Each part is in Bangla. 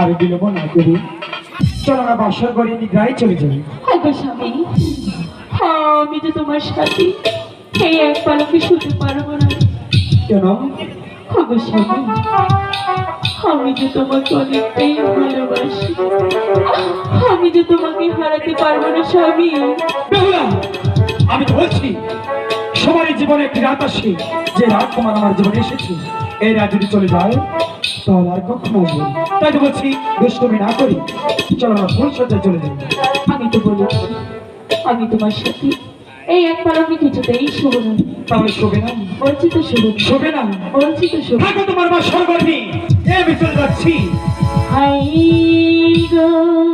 আর বিলম্ব না করি। চল আমরা বাসর করে নিদ্রায় চলে যাই। আগো স্বামী। হ্যাঁ আমি তো তোমার সাথে এই এক পালকে শুতে পারব না। কেন? আগো স্বামী। আমি যে তোমাকে অনেকটাই ভালোবাসি। আমি যে তোমাকে হারাতে পারব না স্বামী। আমি বলছি সবারই জীবনে একটি রাত আসে যে রাত তোমার আমার জীবনে এসেছে। এই রাত যদি চলে যায় তাহলে আমার কখনো আসবে তাই তো বলছি দুষ্টমি না করি চলো আমরা ভুল চলে যাই। আমি তো বলি আমি তোমার সাথে। এই এক পালকে কিছুতেই শুভ না। তাহলে শোবে না। বলছি তো শুভ শোবে না। বলছি তো শুভ থাকো তোমার মা সর্বর্ণী। এ চলে যাচ্ছি। হাই গো।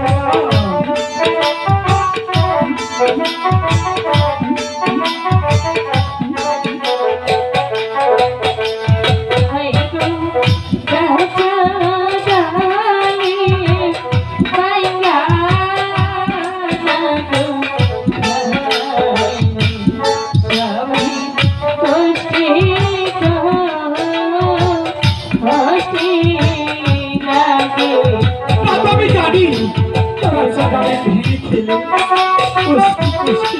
সবাই ভেঙে খেলে কুস্তি কুস্তি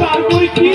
তারপর কি?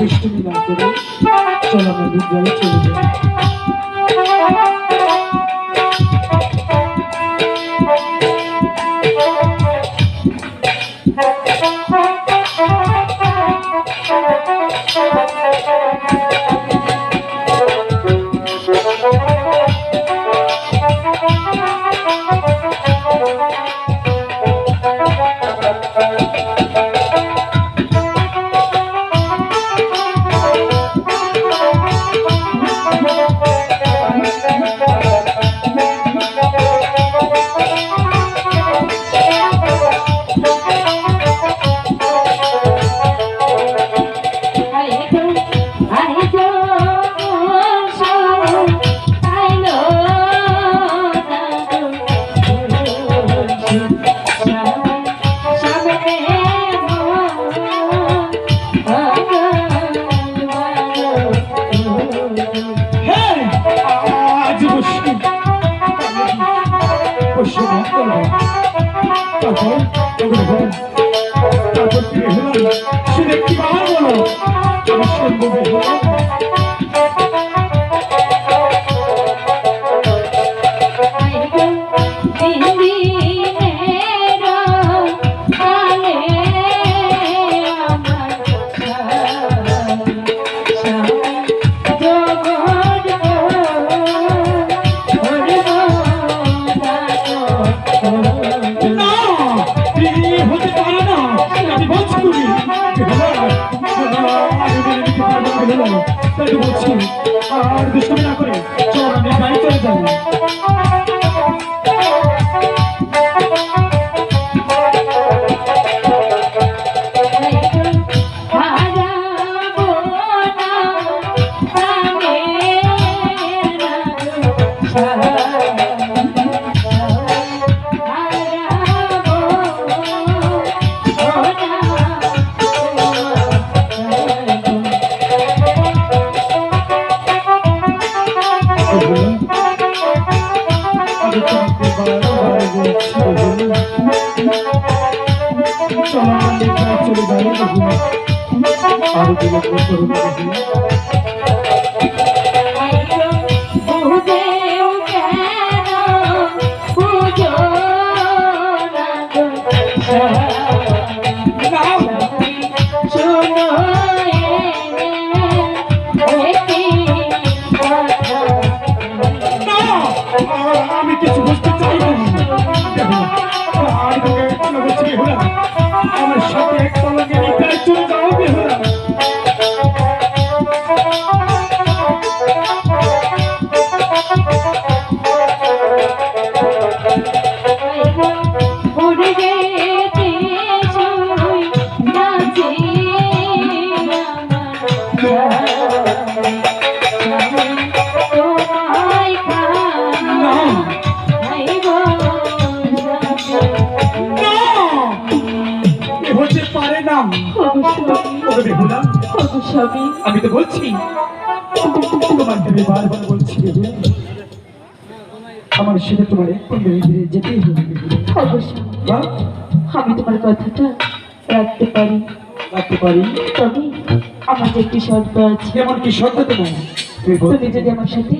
দুষ্টুমি না করে চলো আমরা বিদ্যালয়ে চলে যাই হ্যাঁ হতে পারে না। আমি বলছি তুমি আর দুষ্টমি না করে চল আমি বাড়ি চলে যাব। চল চলে যাই আর বিলম্ব করো ওরে বেহুলা স্বামী আমি তো বলছি তোমাকে আমি বারবার বলছি আমার সাথে তোমার একটু ধীরে ধীরে যেতেই হবে। অবশ্যই? আমি তোমার কথাটা রাখতে পারি। রাখতে পারি? তবে আমার যে একটি শর্ত আছে যেমন কি সত্য তোমার? তুমি যদি আমার সাথে